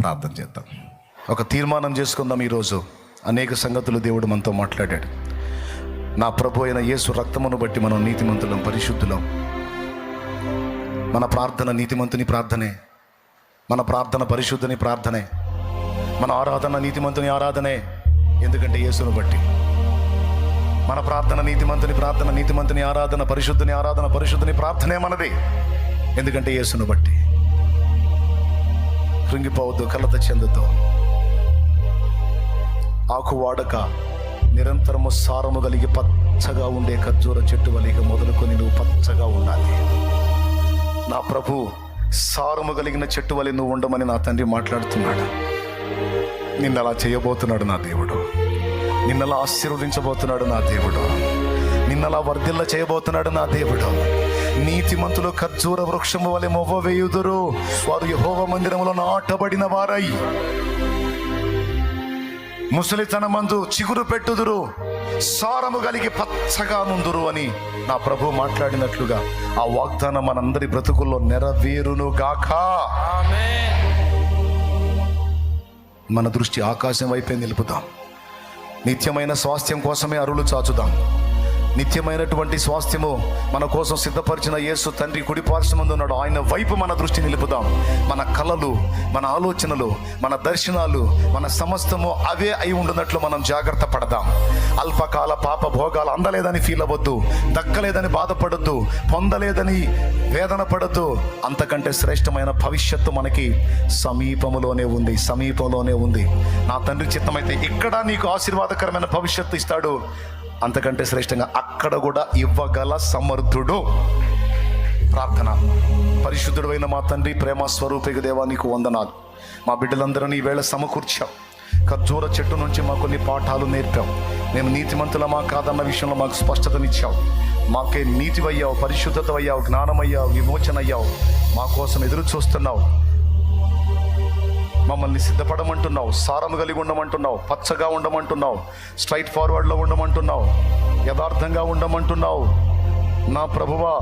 ప్రార్థన చేద్దాం. ఒక తీర్మానం చేసుకుందాం ఈరోజు. అనేక సంగతులు దేవుడు మనతో మాట్లాడాడు. నా ప్రభు అయిన యేసు రక్తమును బట్టి మనం నీతిమంతులం పరిశుద్ధులం. మన ప్రార్థన నీతిమంతుని ప్రార్థనే. మన ప్రార్థన పరిశుద్ధుని ప్రార్థనే. మన ఆరాధన నీతిమంతుని ఆరాధనే. ఎందుకంటే యేసును బట్టి. మన ప్రార్థన నీతిమంతుని ప్రార్థన నీతిమంతుని ఆరాధన పరిశుద్ధుని ఆరాధన పరిశుద్ధుని ప్రార్థనే మనది. ఎందుకంటే యేసును బట్టి. కృంగిపోవద్దు కలత చెందుతో ఆకు వాడక నిరంతరము సారము కలిగి పచ్చగా ఉండే ఖర్జూర చెట్టు వలిగా మొదలుకొని నువ్వు పచ్చగా ఉండాలి. నా ప్రభు సారము కలిగిన చెట్టు వలి నువ్వు ఉండమని నా తండ్రి మాట్లాడుతున్నాడు. నిన్న అలా చేయబోతున్నాడు నా దేవుడు. నిన్నలా ఆశీర్వదించబోతున్నాడు నా దేవుడు. నిన్నలా వర్ధిల్ల చేయబోతున్నాడు నా దేవుడు. నీతిమంతులు ఖర్జూర వృక్షము వలె మొవ్వ వేయుదురు. వారు యహోవ మందిరములో నాటబడిన వారై. ముసలితనమందు చిగురు పెట్టుదురు. సారము కలిగి పచ్చగా నుందురు అని నా ప్రభు మాట్లాడినట్లుగా ఆ వాగ్దానం మనందరి బ్రతుకుల్లో నెరవేరును గాక. మన దృష్టి ఆకాశం వైపే నిలుపుదాం. నిత్యమైన స్వాస్థ్యం కోసమే అరులు చాచుదాం. నిత్యమైనటువంటి స్వాస్థ్యము మన కోసం సిద్ధపరిచిన యేసు తండ్రి కుడిపార్శ్వమందు ఉన్నాడు. ఆయన వైపు మన దృష్టి నిలుపుదాం. మన కళలు మన ఆలోచనలు మన దర్శనాలు మన సమస్తము అవే అయి ఉండున్నట్లు మనం జాగ్రత్త పడదాం. అల్పకాల పాప భోగాలు అందలేదని ఫీల్ అవ్వద్దు. దక్కలేదని బాధపడద్దు. పొందలేదని వేదన పడద్దు. అంతకంటే శ్రేష్టమైన భవిష్యత్తు మనకి సమీపంలోనే ఉంది. సమీపంలోనే ఉంది. నా తండ్రి చిత్తమైతే ఇక్కడ నీకు ఆశీర్వాదకరమైన భవిష్యత్తు ఇస్తాడు. అంతకంటే శ్రేష్టంగా అక్కడ కూడా ఇవ్వగల సమర్థుడు ప్రార్థన. పరిశుద్ధుడైన మా తండ్రి ప్రేమ స్వరూపిక దేవా నీకు వందనాలు. మా బిడ్డలందరినీ ఈవేళ సమకూర్చాం ఖర్జూర చెట్టు నుంచి మా కొన్ని పాఠాలు నేర్పాం మేము నీతిమంతులమా కాదన్న విషయంలో మాకు స్పష్టతనిచ్చావు. మాకే నీతివయ్యావు పరిశుద్ధత అయ్యావు జ్ఞానమయ్యావు విమోచన అయ్యావు మా కోసం ఎదురు చూస్తున్నావు మమ్మల్ని సిద్ధపడమంటున్నావు సారం కలిగి ఉండమంటున్నావు పచ్చగా ఉండమంటున్నావు స్ట్రైట్ ఫార్వర్డ్లో ఉండమంటున్నావు యథార్థంగా ఉండమంటున్నావు. నా ప్రభువా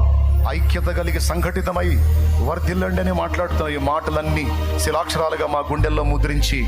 ఐక్యత కలిగి సంఘటితమై వర్ధిల్లండి అని మాట్లాడుతున్న ఈ మాటలన్నీ శిలాక్షరాలుగా మా గుండెల్లో ముద్రించి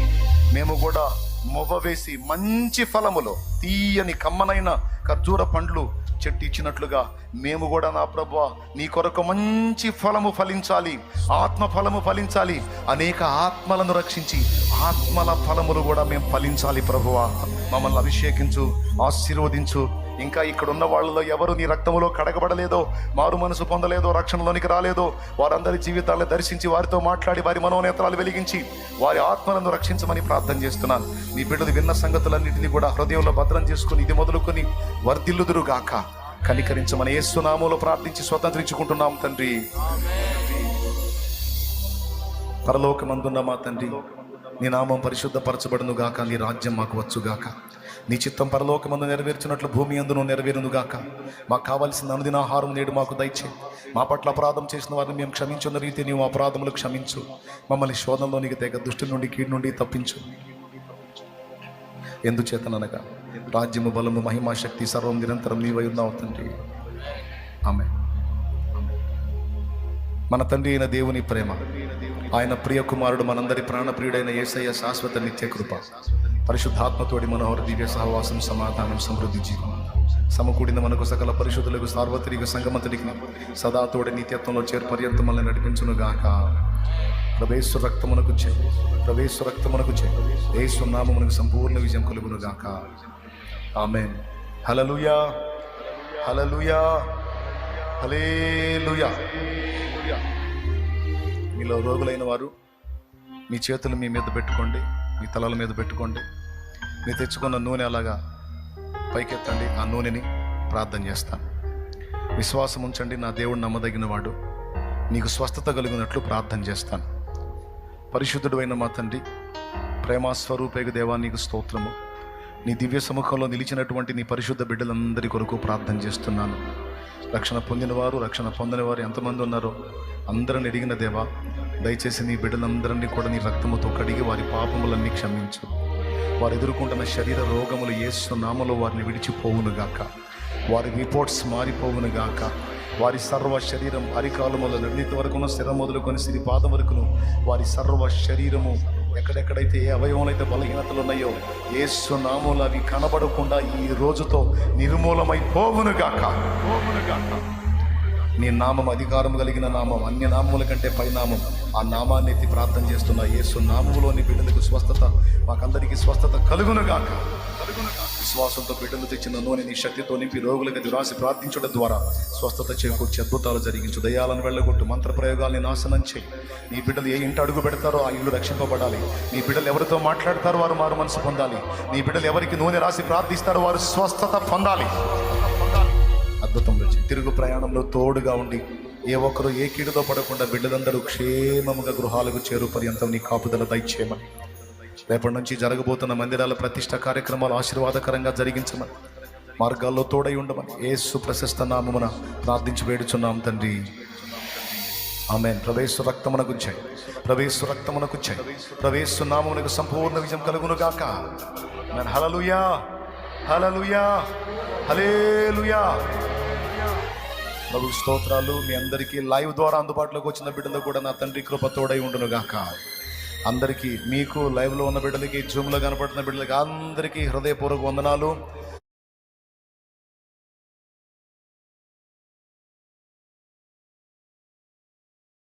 మేము కూడా మొవ్వ వేసి మంచి ఫలములో తీయని కమ్మనైన ఖర్జూర పండ్లు చెట్టు ఇచ్చినట్లుగా మేము కూడా నా ప్రభు నీ కొరకు మంచి ఫలము ఫలించాలి ఆత్మ ఫలము ఫలించాలి అనేక ఆత్మలను రక్షించి ఆత్మల ఫలములు కూడా మేము ఫలించాలి ప్రభువా. మమ్మల్ని అభిషేకించు ఆశీర్వదించు ఇంకా ఇక్కడ ఉన్న వాళ్ళలో ఎవరు నీ రక్తములో కడగబడలేదో మారు మనసు పొందలేదో రక్షణలోనికి రాలేదో వారందరి జీవితాలను దర్శించి వారితో మాట్లాడి వారి మనోనేత్రాలు వెలిగించి వారి ఆత్మలను రక్షించమని ప్రార్థన చేస్తున్నాను. నీ బిడ్డలు విన్న సంగతులన్నింటినీ కూడా హృదయంలో భద్రం చేసుకుని ఇది మొదలుకొని వర్ధిల్లుదురు గాక కనికరించమని యేసునామంలో ప్రార్థించి స్వతంత్రించుకుంటున్నాం తండ్రి. పరలోకమందున్న మా తండ్రి నీ నామం పరిశుద్ధపరచబడును గాక నీ రాజ్యం మాకు వచ్చుగాక. నీ చిత్తం పరలోకమందు నెరవేర్చినట్లు భూమి అందును నెరవేరునుగాక. మాకు కావలసిన అనుదిన ఆహారం నేడు మాకు దయచే మా పట్ల అపరాధం చేసిన వారిని మేము క్షమించున్న రీతి నీవు అపరాధములు క్షమించు. మమ్మల్ని శోధంలోనికి తెగ దుష్టి నుండి కీడు నుండి తప్పించు. ఎందుచేతననగా రాజ్యము బలము మహిమా శక్తి సర్వం నిరంతరం నీవై ఉన్నావు తండ్రి. ఆమె మన తండ్రి అయిన దేవుని ప్రేమ ఆయన ప్రియ కుమారుడు మనందరి ప్రాణప్రియుడైన యేసయ్య శాశ్వత నిత్య కృప. పరిశుద్ధాత్మతోడి మనోహర దివ్య సహవాసం సమాధానం సమృద్ధి జీవం సమకూడిన మనకు సకల పరిశుద్ధులకు సార్వత్రిక సంగమతుడికి సదా తోడి నిత్యత్వంలో చేర్పర్యంతం మనల్ని నడిపించును ప్రవేశ రక్తమునకు చే ప్రవేశ రక్తమునకు చే ఏసు నామమునకు సంపూర్ణ విజయం కలుగునుగాక ఆమె హలలుయా హలలుయా హలేలుయా మీలో రోగులైన వారు మీ చేతులు మీ మీద పెట్టుకోండి మీ తలల మీద పెట్టుకోండి. నేను తెచ్చుకున్న నూనె అలాగా పైకెత్తండి ఆ నూనెని ప్రార్థన చేస్తాను. విశ్వాసం ఉంచండి నా దేవుడు నమ్మదగిన వాడు నీకు స్వస్థత కలిగినట్లు ప్రార్థన చేస్తాను. పరిశుద్ధుడు అయిన మా తండ్రి ప్రేమాస్వరూపేగ దేవా నీకు స్తోత్రము. నీ దివ్య సముఖంలో నిలిచినటువంటి నీ పరిశుద్ధ బిడ్డలందరి కొరకు ప్రార్థన చేస్తున్నాను. రక్షణ పొందినవారు రక్షణ పొందని వారు ఎంతమంది ఉన్నారో అందరిని అడిగిన దేవా దయచేసి నీ బిడ్డలందరినీ కూడా నీ రక్తముతో కడిగి వారి పాపములన్నీ క్షమించు. వారు ఎదుర్కొంటున్న శరీర రోగములు యేసు నామలో వారిని విడిచిపోవును గాక. వారి రిపోర్ట్స్ మారిపోవును గాక. వారి సర్వ శరీరం అరికాలు మొదలు నిర్ణీత వరకును స్థిర మొదలుకొని సిరి పాదం వరకును వారి సర్వ శరీరము ఎక్కడెక్కడైతే ఏ అవయవంలో అయితే బలహీనతలు ఉన్నాయో యేసు నామలు అవి కనబడకుండా ఈ రోజుతో నిర్మూలమై పోవును గాక పోవును గాక. నీ నామం అధికారం కలిగిన నామం అన్య నామముల కంటే పై నామం ఆ నామాన్ని ఎత్తి ప్రార్థన చేస్తున్న యేసు నామములోని బిడ్డలకు స్వస్థత మాకందరికీ స్వస్థత కలుగునుగాక. విశ్వాసంతో బిడ్డలు తెచ్చిన నూనె నీ శక్తితో నింపి రోగులకు దురాశ ప్రార్థించడం ద్వారా స్వస్థత చేకూర్చి అద్భుతాలు జరిగించు దయాలను వెళ్ళగొట్టు మంత్ర ప్రయోగాల్ని నాశనం చేయి. నీ బిడ్డలు ఏ ఇంట అడుగు పెడతారో ఆ ఇల్లు రక్షింపబడాలి. నీ బిడ్డలు ఎవరితో మాట్లాడతారో వారు మారు మనసు పొందాలి. నీ బిడ్డలు ఎవరికి నూనె రాసి ప్రార్థిస్తారో వారు స్వస్థత పొందాలి. అద్భుతం తిరుగు ప్రయాణంలో తోడుగా ఉండి ఏ ఒక్కరు ఏ కీడుతో పడకుండా బిడ్డలందరూ క్షేమముగా గృహాలకు చేరు పర్యంతం నీ కాపుదల దయచేయమని. రేపటి నుంచి జరగబోతున్న మందిరాల ప్రతిష్ట కార్యక్రమాలు ఆశీర్వాదకరంగా జరిగించమని. మార్గాల్లో తోడై ఉండమని ఏసు ప్రశస్త నామమున ప్రార్థించి వేడుచున్నాం తండ్రి. ఆమె ప్రవేశ రక్తమునకు చేయి ప్రవేశ రక్తమునకు చేయి ప్రవేశ నామమునకు సంపూర్ణ విజయం కలుగును గాక హలలుయా హలే హల్లెలూయా. హల్లెలూయా ప్రభు స్తోత్రాలు. మీ అందరికీ లైవ్ ద్వారా అందుబాటులోకి వచ్చిన బిడ్డలు కూడా నా తండ్రి కృప తోడై ఉండును గాక అందరికీ మీకు లైవ్లో ఉన్న బిడ్డలకి జూమ్లో కనపడుతున్న బిడ్డలకి అందరికీ హృదయపూర్వక వందనాలు.